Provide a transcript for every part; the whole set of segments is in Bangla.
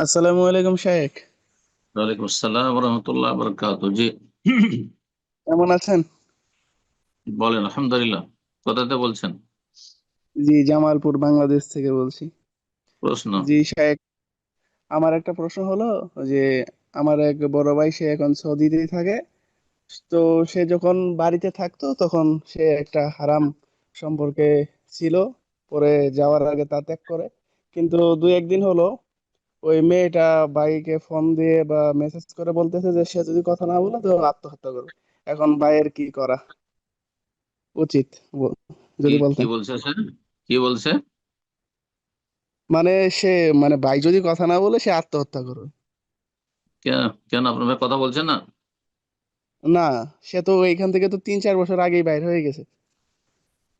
আসসালামু আলাইকুম ওয়ালাইকুম আসসালাম রহমতুল্লাহ বরকাত। জি। কেমন আছেন? বলেন আলহামদুলিল্লাহ। কোথাতে বলছেন? জি জামালপুর বাংলাদেশ থেকে বলছি। প্রশ্ন। জি আমার একটা প্রশ্ন হলো যে আমার এক বড় ভাই সে এখন সৌদিতেই থাকে। তো সে যখন বাড়িতে থাকতো তখন সে একটা হারাম সম্পর্কে ছিল। পরে যাওয়ার আগে তা ত্যাগ করে। কিন্তু দুই একদিন হলো ওই মেয়েটা ভাইকে ফোন দিয়ে বা মেসেজ করে বলতেছে যে সে যদি কথা না বলে তো আত্মহত্যা করবে। এখন ভাইয়ের কি করা? উচিত যদি কি বলছে সে কি বলছে? মানে সে মানে ভাই যদি কথা না বলে সে আত্মহত্যা করবে। কেন কেন? আপনার ভাই কথা বলছে না? না সে তো এইখান থেকে তো তিন চার বছর আগেই বাইর হয়ে গেছে।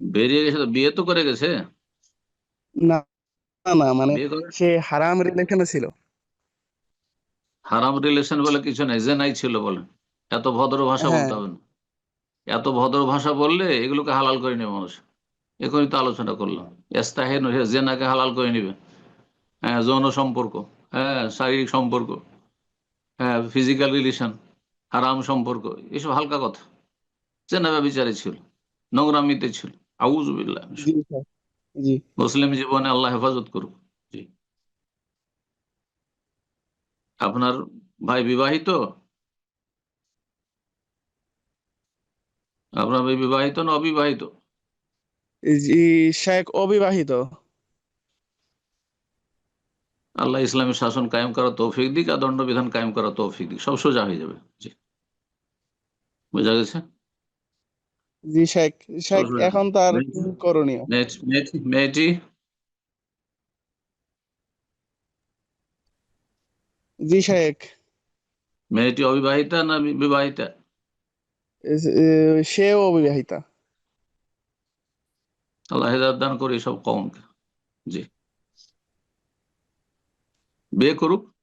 বেরিয়ে গেছে তো? বিয়ে তো করে গেছে? না। না না মানে সে হারাম রিলেশনে ছিল। হারাম রিলেশন বলে কিছু নাই ছিল বলে। এত ভদ্র ভাষা হ্যাঁ। বলতে হবে না। এত ভদ্র ভাষা বললে এগুলোকে হালাল করে নেবে মানুষ। এখনই তো আলোচনা করলাম। এস্তাহেন জেনাকে হালাল করে নিবে। হ্যাঁ যৌন সম্পর্ক হ্যাঁ শারীরিক সম্পর্ক হ্যাঁ ফিজিক্যাল রিলেশন হারাম সম্পর্ক এসব হালকা কথা। জেনা বিচারে ছিল নোংরামিতে ছিল। আউজুবিল্লাহ জি। মুসলিম জীবনে আল্লাহ হেফাজত করুক। জি। আপনার ভাই বিবাহিত? আপনার ভাই বিবাহিত না অবিবাহিত? জি শেখ অবিবাহিত। আল্লাহ ইসলামের শাসন কায়েম করা তৌফিক দিক আর দণ্ডবিধান কায়েম করা তৌফিক দিক। সব সোজা হয়ে যাবে। জি। বোঝা গেছে? জি শেখ। শেখ এখন তার করণীয় মেয়েটি- জি শেখ। মেয়েটি অবিবাহিতা না বিবাহিতা? সেও অবিবাহিতা। আল্লাহ হেদায়ত দান করে সব কমকে জি। বিয়ে করুক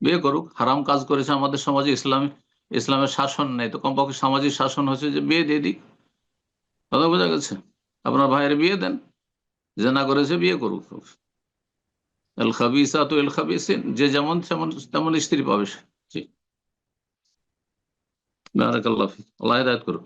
বিয়ে করুক। হারাম কাজ করেছে আমাদের সমাজে ইসলামী ইসলামের শাসন নেই। তো কমপক্ষে সামাজিক শাসন হচ্ছে যে বিয়ে দিয়ে দিক। কথা বোঝা গেছে? আপনার ভাইয়ের বিয়ে দেন যে না করেছে বিয়ে করুক। এল খাবিসা তো এল খাবিসিন, যে যেমন তেমন তেমন স্ত্রী পাবে সে। জি। আল্লাহ হেদায়ত করুক।